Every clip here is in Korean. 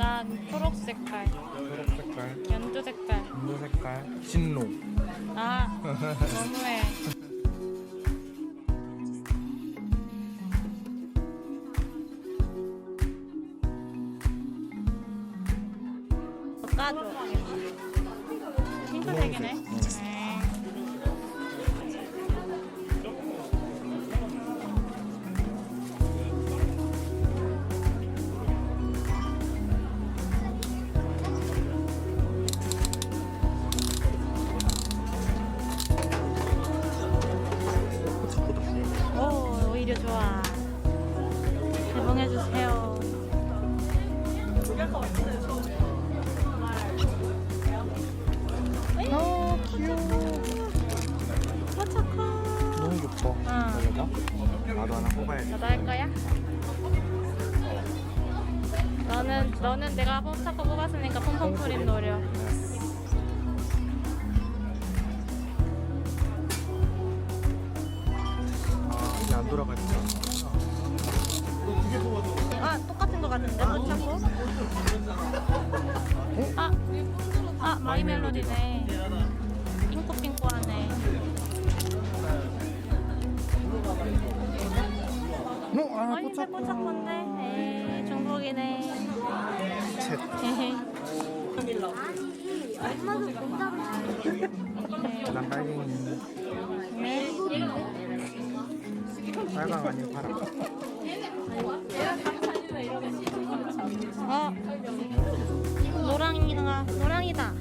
난 초록 색깔, 초록 색깔, 연두 색깔. 연두 색깔, 진로. 아, 너무해. 까줘. 핑크색이네. 네. 너는, 너는 내가 폼타코 뽑았으니까 폼폼프림 노려. 아, 이게 안 돌아가니까. 아, 똑같은 거 같은데, 폼타코? 아, 아, 마이 멜로디네. 핑크핑크하네. 어, 아, 아니, 내 뽀짝건데. 에이, 중복이네. 엄마도 난 빨갱이. 네. 빨강 아니면 파랑. 어, 노랑이가, 노랑이다.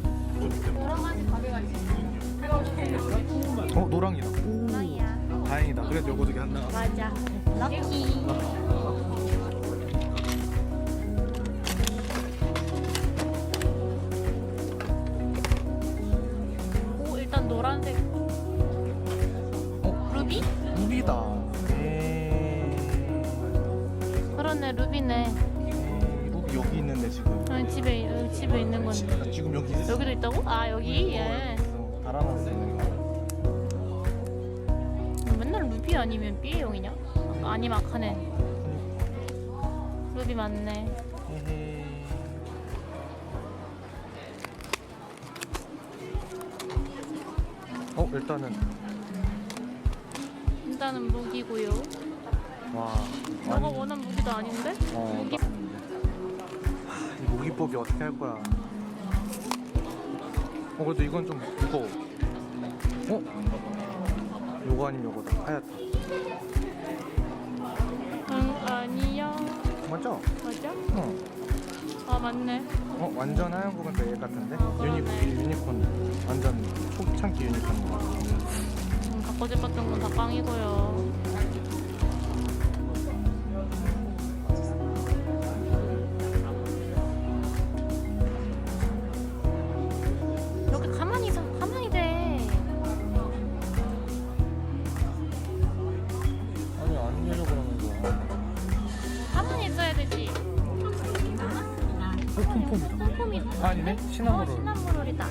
어, 노랑이다. 오, 노랑이야. 다행이다. 그래도 요거 두개 한다. 맞아. 럭키. 에이, 그러네, 루비네. 에이, 루비 여기 있는데 지금. 아니, 집에, 여기 집에 있는 건데. 지- 지금 여기 있어. 여기도 있다고? 아, 여기? 예. 달아놨어. 이거. 맨날 루비 아니면 B용이냐? 아니면 아카네. 루비 맞네. 헤헤. 어, 일단은 일단은 무기고요. 와. 너가 완- 원한 무기도 아닌데? 어, 무기? 나- 하, 이 모기법이 어떻게 할 거야? 어, 그래도 이건 좀 무거워. 어? 요거 아니면 요거다. 하얗다. 응, 아니야. 맞죠? 맞아? 어. 아, 맞네. 어, 완전 하얀 거 보니까 얘 같은데? 어, 유니. 유니콘. 완전 초창기 유니콘. 음, 바꿔집 같은 건다 꽝이고요. 이렇게 가만히 있어, 가만히 돼. 아니, 안 열려 그러는 거야. 가만히 있어야 되지. 어, 폼폼이다. 폼폼이. 아니네? 어, 시나모롤. 시나모롤이다.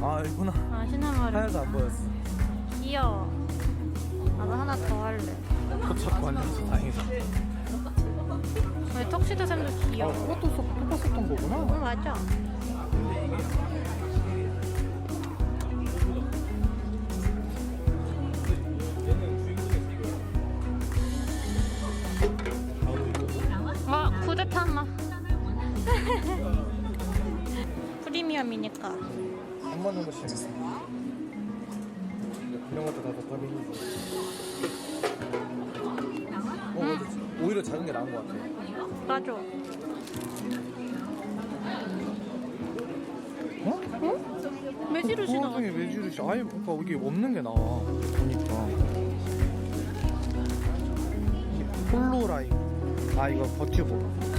아, 이구나. 아, 시나모롤. 하나도 안 보였어. 아, 귀여워. 그것도 써- 똑같았던 거구나. 어, 맞아. 와, 쿠데타 마. 프리미엄이니까. 한 번은 거 재밌어. 이런 것도 다 도파민이지. 어, 오히려 작은 게 나은 것 같아. 맞아. 어? 응? 매지르시 나왔어. 중에 외주르시 아예 뭔가 이게 없는 게 나와. 보니까. 이 폴로라인. 아 이거 버튜브.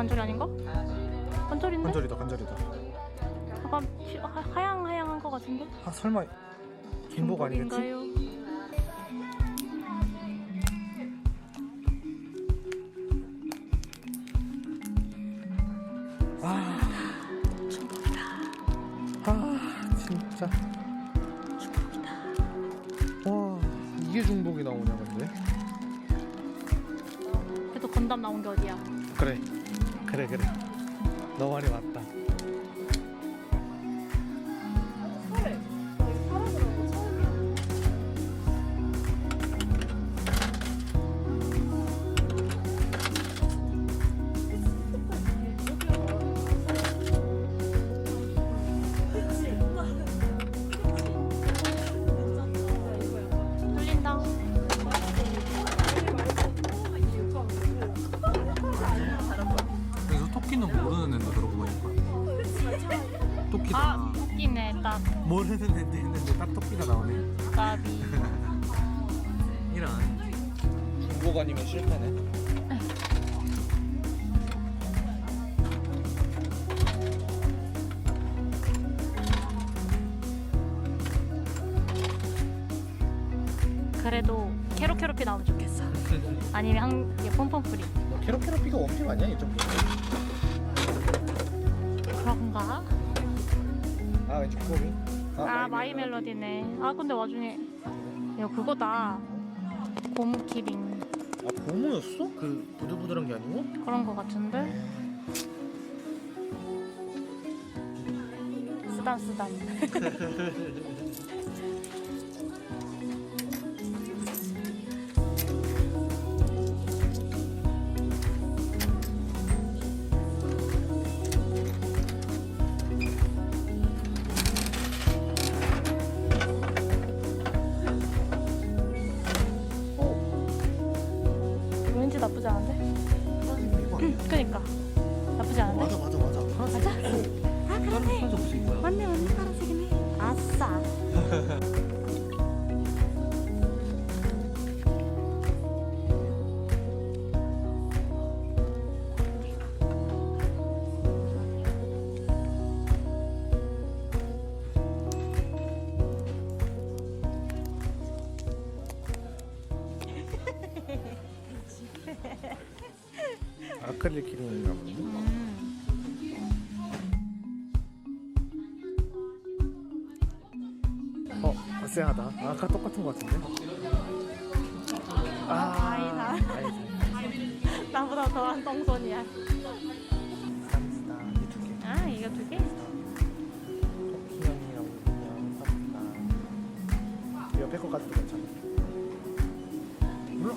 관절이 아닌가? 관절인데? 관절이다 관절이다 약간 피- 하, 하양 하양한 것 같은데? 아 설마 김복 아니겠지? 김복인가요? 아 아 진짜 와 이게 중복이 나오냐 근데 그래도 건담 나온 게 어디야? 그래 그래 그래 너 말이 맞다. 앤데 했는데 딱 토끼가 나오네 까비. 이런 중복 아니면 실패네 그래도 캐로캐로피 나오면 좋겠어. 아니면 한 이게 pompom프리. 뭐 캐럿캐럿피가 원픽 아니야 이 정도 그런가? 아 왠지 구름이 아 마이 멜로디네. 아 근데 와중에 이거 그거다. 곰키링 아 고무였어? 그 부들부들한 게 아니고? 그런 거 같은데. 쓰담 쓰담. 아크릴 기름인가 보네. 음. 어 쎄하다. 아, 아까 똑같은 거 같은데? 아 아니다. 아니다. 나보다 더한 똥손이야. 감사합니다. 이두 개. 아 이거 두 개? 우리형 감사합니다. 이 옆에 거까지도 괜찮아. 몰라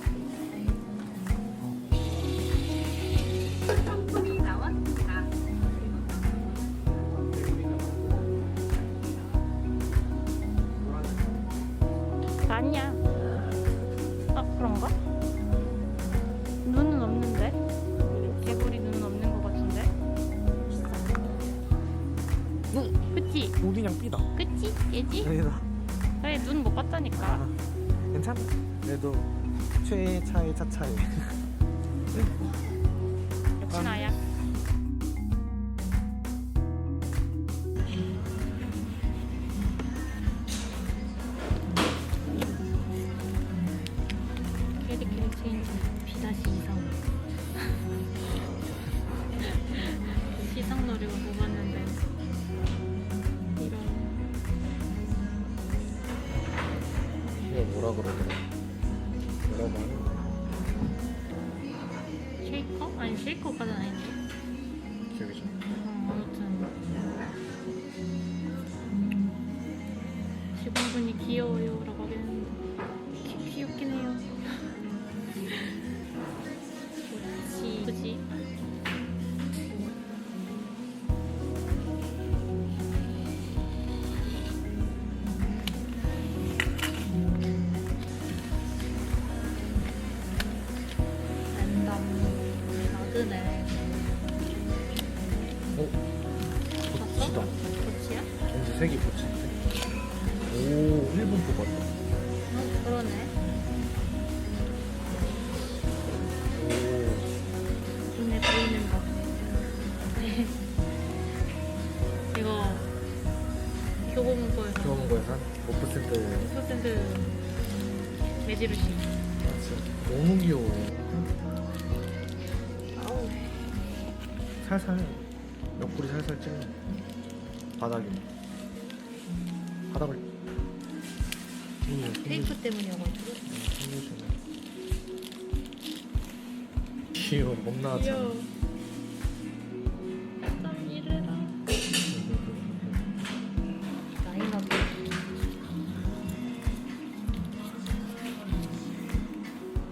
봤다니까. 아, 괜찮아. 그래도 최차의 차차에. 역시 나야 ないね。 고치다. 고치야? 왠지 색이 고치. 오, 1분 뽑았다. 어, 그러네. 눈에 보이는 거. 이거 교보문고에서 교보문고에서 5% 5% 매지루시. 너무 귀여워. 아우. 살살 옆구리 살살 찔러. 바닥에 바닥을 음, 테이프 때문이어가지고. 손주시네 귀여워 겁나 귀여워. 참 이래라. 라인업.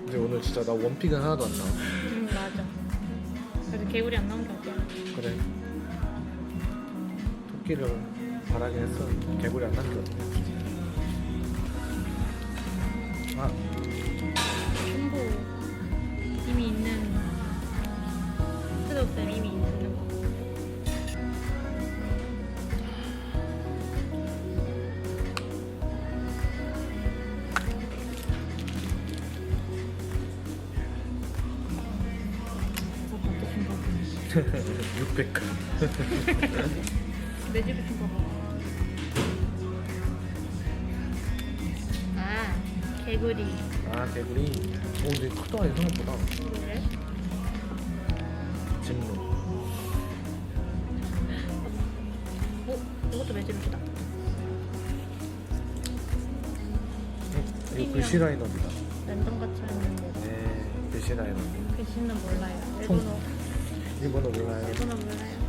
근데 오늘 진짜 나 원픽은 하나도 안 나와 응 맞아. 그래서 개구리 안 나온 게 어때요? 그래 토끼를 바라긴 했어 개구리 안 남겨 아 중고 이미 있는 스도쌤 이미 있는 거. 중고. 600가 내 집에 좀 봐봐. 아, 개구리. 아 개구리 오 근데 크다 이 생각보다 그래? 진로 어, 이것도 매질로다. 어, 이거 글씨 라이너입니다 랜덤 같이 했는데 네 글씨 라이너 글씨는 몰라요. 통. 일본어, 일본어 몰라요 일본어 몰라요.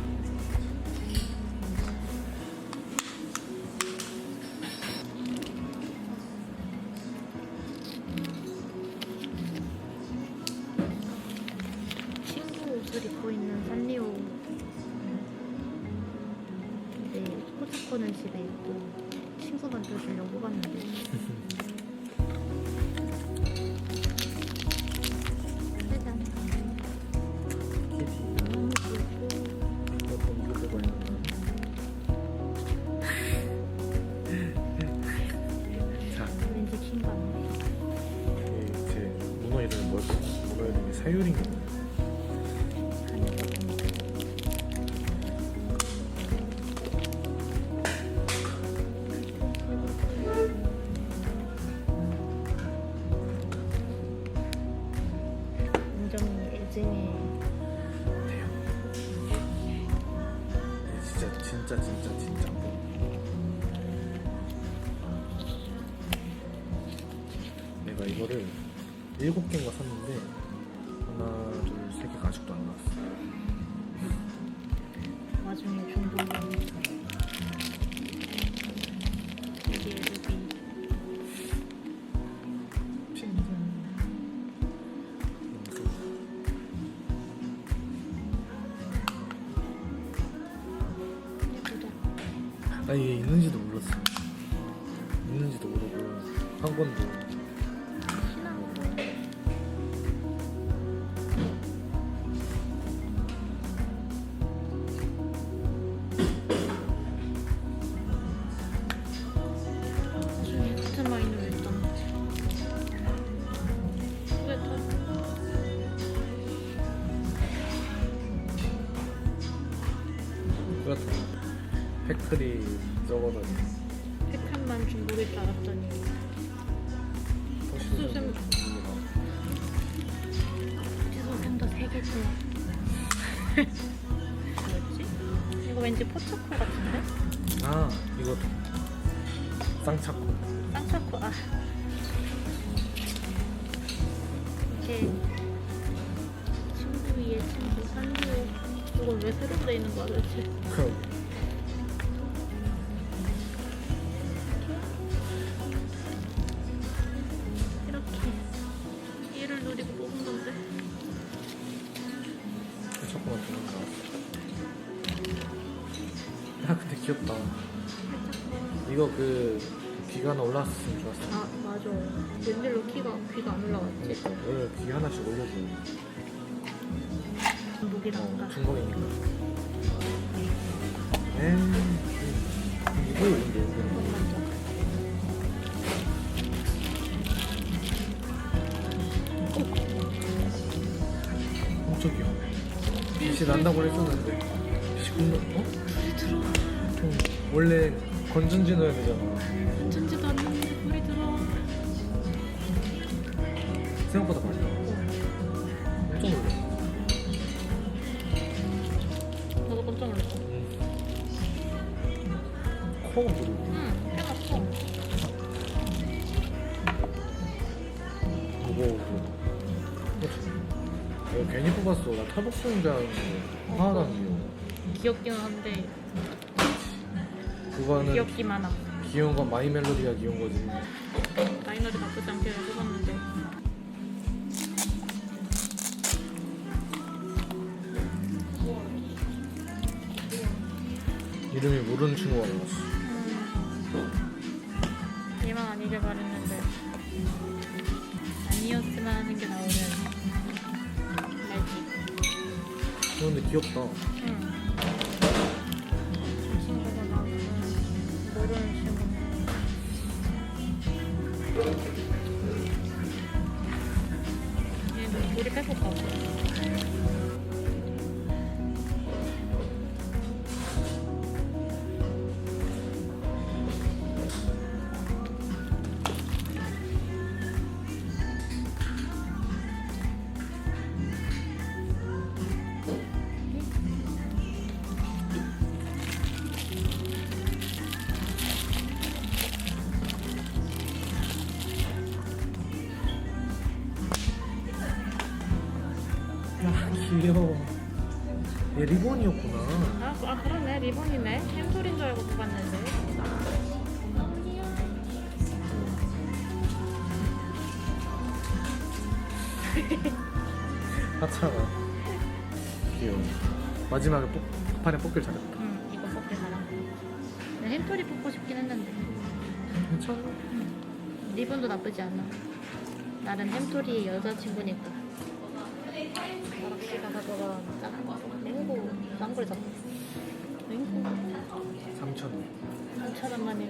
포차코는 집에 있고 친구 만들어주려고 뽑았는데 일곱 개인가 샀는데 하나 둘세 개가 아직도 안 나왔어 와중에 중독감. 여기에 루비. 예쁘다. 나 이게 있는지도 몰랐어 있는지도 모르고 한 건도 똑같아 팩트리 적어더니 팩한만 중복일 줄 알았더니. 좋습니다 지소생도 세 개째 뭐였지? 이거 왠지 포차코 같은데? 아 이거 쌍차코 쌍차코 아 왜 새로 돼 있는 거야 도대체? 그럼 목이란가? 어, 중국이니까. 에이 이거 올린데 이거 이건 먼저 엄청 귀여워 빛이 난다고 했었는데? 빛이 굽는 어? 응. 원래 건전지 넣어야 되잖아. 전지도 않 응, 꽤나 커. 무거워. 이거 괜히 뽑았어. 나 알았는데. 하나도 귀여워. 귀엽기는 한데 그거는 귀엽기만 함. 귀여운 건 마이 멜로디가 귀여운 거지. 마이너리 나쁘지 않게 잘 뽑았는데. 이름이 모르는 친구가 나왔어. 아니길 바랬는데 아니었으면 하는 게 나오면 알지. 어, 근데 귀엽다. 응. 리본이었구나. 아, 아 그러네 리본이네. 햄소리인 줄 알고 뽑았는데. 하찮아. 귀여워. 마지막에 뽑, 판에 뽑길 잘했다. 응, 이거 뽑기 잘한 거. 햄토리 뽑고 싶긴 했는데 괜찮아. 리본도 나쁘지 않아. 나는 햄토리 여자친구니까. 락시 가서 그거 있잖아. 망고를 더. 3,000원. 3,000원만 해.